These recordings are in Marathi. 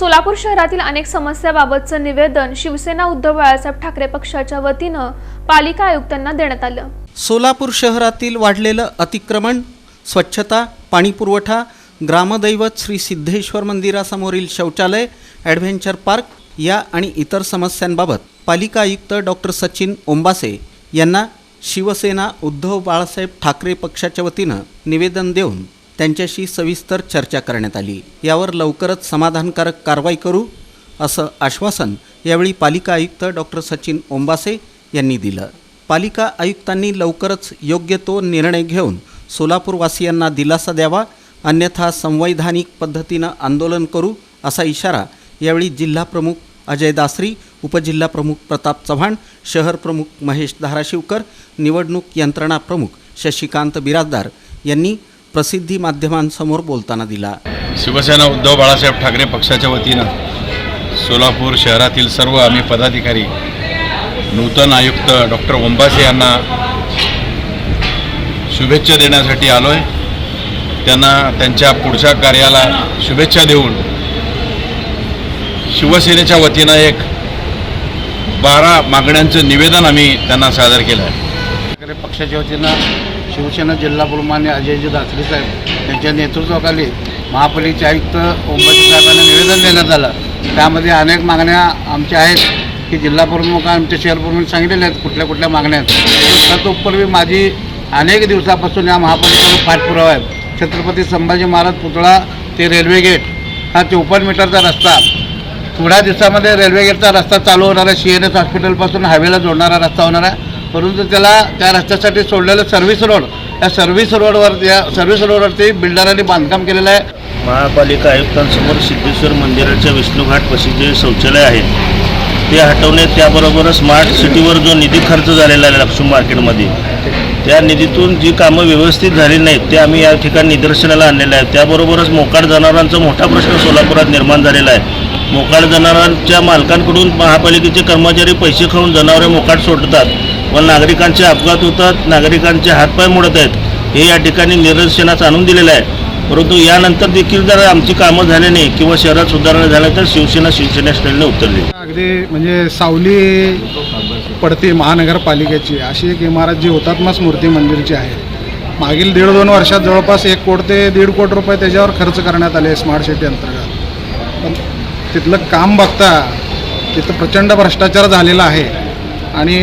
सोलापूर शहरातील अनेक समस्याबाबतचं निवेदन शिवसेना उद्धव बाळासाहेब ठाकरे पक्षाच्या वतीनं पालिका आयुक्तांना देण्यात आलं. सोलापूर शहरातील वाढलेलं अतिक्रमण स्वच्छता पाणीपुरवठा ग्रामदैवत श्री सिद्धेश्वर मंदिरासमोरील शौचालय ॲडव्हेंचर पार्क या आणि इतर समस्यांबाबत पालिका आयुक्त डॉक्टर सचिन ओंबासे यांना शिवसेना उद्धव बाळासाहेब ठाकरे पक्षाच्या वतीनं निवेदन देऊन त्यांच्याशी सविस्तर चर्चा करण्यात आली. यावर लवकरच समाधानकारक कारवाई करू असं आश्वासन यावेळी पालिका आयुक्त डॉक्टर सचिन ओंबासे यांनी दिलं. पालिका आयुक्तांनी लवकरच योग्य तो निर्णय घेऊन सोलापूरवासियांना दिलासा द्यावा अन्यथा संवैधानिक पद्धतीनं आंदोलन करू असा इशारा यावेळी जिल्हाप्रमुख अजय दासरी उपजिल्हाप्रमुख प्रताप चव्हाण शहर प्रमुख महेश धाराशिवकर निवडणूक यंत्रणा प्रमुख शशिकांत बिराजदार यांनी प्रसिद्धी माध्यमांसमोर बोलताना दिला. शिवसेना उद्धव बाळासाहेब ठाकरे पक्षाच्या वतीनं सोलापूर शहरातील सर्व आम्ही पदाधिकारी नूतन आयुक्त डॉक्टर ओंबासे यांना शुभेच्छा देण्यासाठी आलो आहे त्यांना त्यांच्या पुढच्या कार्याला शुभेच्छा देऊन शिवसेनेच्या वतीनं एक बारा मागण्यांचं निवेदन आम्ही त्यांना सादर केलं आहे ठाकरे पक्षाच्या वतीनं शिवसेना जिल्हा प्रमुखाने अजयजी दासरे साहेब यांच्या नेतृत्वाखाली महापालिकेचे आयुक्त ओंबाजी साहेबांना निवेदन देण्यात आलं. त्यामध्ये अनेक मागण्या आमच्या आहेत की जिल्हा प्रमुख आमचे शहर प्रमुख सांगितलेले आहेत कुठल्या कुठल्या मागण्या आहेत. तत्पूर्वी माझी अनेक दिवसापासून या महापालिकेचा पाठपुरावा आहे. छत्रपती संभाजी महाराज पुतळा ते रेल्वे गेट हा चौपन्न मीटरचा रस्ता. थोड्या दिवसामध्ये रेल्वे गेटचा रस्ता चालू होणार आहे. सी एन एस हॉस्पिटलपासून हायवेला जोडणारा रस्ता होणार आहे. परंतु त्याला त्या रस्त्यासाठी सोडलेलं सर्व्हिस रोड या सर्व्हिस रोडवर या सर्व्हिस रोडवरती बिल्डरांनी बांधकाम केलेलं आहे. महापालिका आयुक्तांसमोर सिद्धेश्वर मंदिराच्या विष्णुघाटपाशी जे शौचालय आहे. ते हटवणे त्याबरोबरच स्मार्ट सिटीवर जो निधी खर्च झालेला आहे लक्ष्मी मार्केटमध्ये त्या निधीतून जी कामं व्यवस्थित झाली नाहीत ते आम्ही या ठिकाणी निदर्शनाला आणलेलं आहे. त्याबरोबरच मोकाड जनावरांचा मोठा प्रश्न सोलापुरात निर्माण झालेला आहे. मोकाड जनावरांच्या मालकांकडून महापालिकेचे कर्मचारी पैसे खाऊन जनावरे मोकाट सोडतात. व नागरिकांचे अपघात होतात नागरिकांचे हातपाय मोडत आहेत. हे या ठिकाणी निदर्शनास आणून दिलेलं आहे. परंतु यानंतर देखील जर आमची कामं झाली नाही किंवा शहरात सुधारणा झाल्या तर शिवसेना शिवसेना स्टाईलने उत्तर अगदी म्हणजे सावली पडते महानगरपालिकेची. अशी एक इमारत जी हुतात्मा स्मृती मंदिरची आहे. मागील दीड दोन वर्षात जवळपास एक कोट ते दीड कोटी रुपये त्याच्यावर खर्च करण्यात आले स्मार्ट सिटी अंतर्गत. पण तिथलं काम बघता तिथं प्रचंड भ्रष्टाचार झालेला आहे. आणि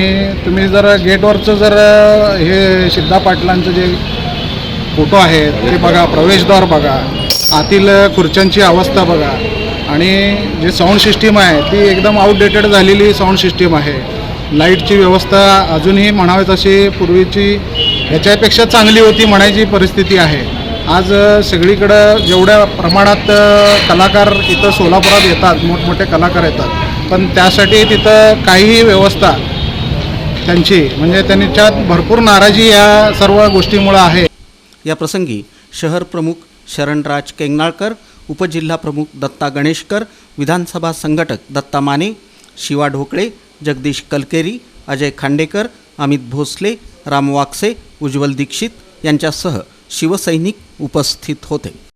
तुम्ही जर गेटवरचं जर हे सिद्धा पाटलांचं जे फोटो आहेत ते बघा प्रवेशद्वार बघा. आतील खुर्च्यांची अवस्था बघा. आणि जे साऊंड सिस्टीम आहे ती एकदम आउटडेटेड झालेली साऊंड सिस्टीम आहे. लाईटची व्यवस्था अजूनही म्हणावी तशी पूर्वीची ह्याच्यापेक्षा चांगली होती म्हणायची परिस्थिती आहे. आज सगळीकडं जेवढ्या प्रमाणात कलाकार इथं सोलापुरात येतात मोठमोठे कलाकार येतात. पण त्यासाठी तिथं काहीही व्यवस्था त्यांची. म्हणजे त्यांच्यात भरपूर नाराजी या सर्व गोष्टीमुळं आहे. या प्रसंगी शहर प्रमुख शरणराज केंगनाळकर उपजिल्हाप्रमुख दत्ता गणेशकर विधानसभा संघटक दत्ता माने शिवा ढोकळे जगदीश कलकेरी अजय खांडेकर अमित भोसले राम वाकसे उज्ज्वल दीक्षित यांच्यासह शिवसैनिक उपस्थित होते.